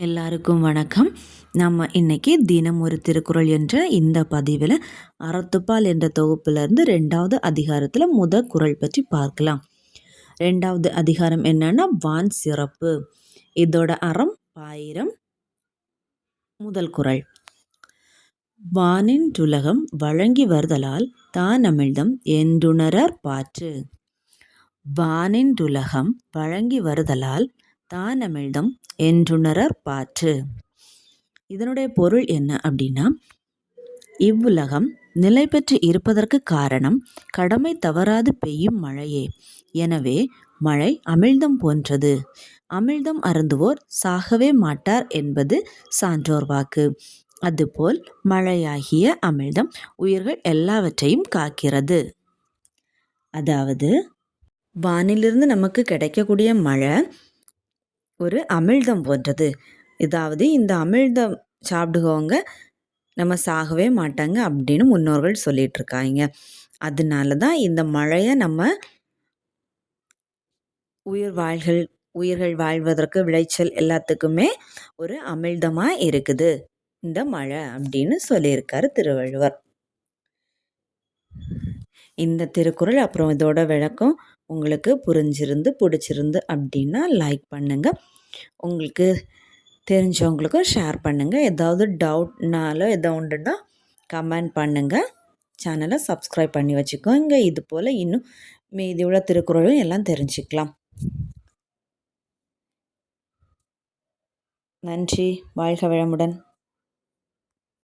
எல்லாருக்கும் வணக்கம். நம்ம இன்னைக்கு தினம் ஒரு திருக்குறள் என்ற இந்த பதிவில் அறத்துப்பால் என்ற தொகுப்பிலிருந்து ரெண்டாவது அதிகாரத்தில் முத குறள் பற்றி பார்க்கலாம். ரெண்டாவது அதிகாரம் என்னன்னா வான் சிறப்பு. இதோட அறம் பாயிரம். முதல் குறள். வானின் துலகம் வழங்கி வருதலால் தான் அமிழ்தம் என்றுணரற் பாற்று. வானின் துலகம் வழங்கி வருதலால் தான் அமிழ்தம் பாற்று. இதனுடைய பொருள் என்ன அப்படின்னா இவ்வுலகம் நிலை பெற்று இருப்பதற்கு காரணம் கடமை தவறாது பெய்யும் மழையே. எனவே மழை அமிழ்தம் போன்றது. அமிழ்தம் அருந்துவோர் சாகவே மாட்டார் என்பது சான்றோர் வாக்கு. அதுபோல் மழையாகிய அமிழ்தம் உயிர்கள் எல்லாவற்றையும் காக்கிறது. அதாவது வானிலிருந்து நமக்கு கிடைக்கக்கூடிய மழை ஒரு அமிழ்தம் போன்றது. இதாவது இந்த அமிழ்தம் சாப்பிடுகவங்க நம்ம சாகவே மாட்டாங்க அப்படின்னு முன்னோர்கள் சொல்லிகிட்ருக்காங்க அதனால தான் இந்த மழையை நம்ம உயிர் வாழ்கள் உயிர்கள் வாழ்வதற்கு விளைச்சல் எல்லாத்துக்குமே ஒரு அமிழ்தமாக இருக்குது. இந்த மழை அப்படின்னு சொல்லியிருக்காரு திருவள்ளுவர். இந்த திருக்குறள் அப்புறம் இதோட விளக்கம் உங்களுக்கு புரிஞ்சிருந்து பிடிச்சிருந்து அப்படின்னா லைக் பண்ணுங்கள் உங்களுக்கு தெரிஞ்சவங்களுக்கும் ஷேர் பண்ணுங்கள் ஏதாவது டவுட்னாலும் எதோ உண்டுன்னா கமெண்ட் பண்ணுங்கள் சேனலை சப்ஸ்கிரைப் பண்ணி வச்சுக்கோங்க. இது போல் இன்னும் மீதி உள்ள திருக்குறளும் எல்லாம் தெரிஞ்சுக்கலாம். நன்றி. வாழ்க வளமுடன்.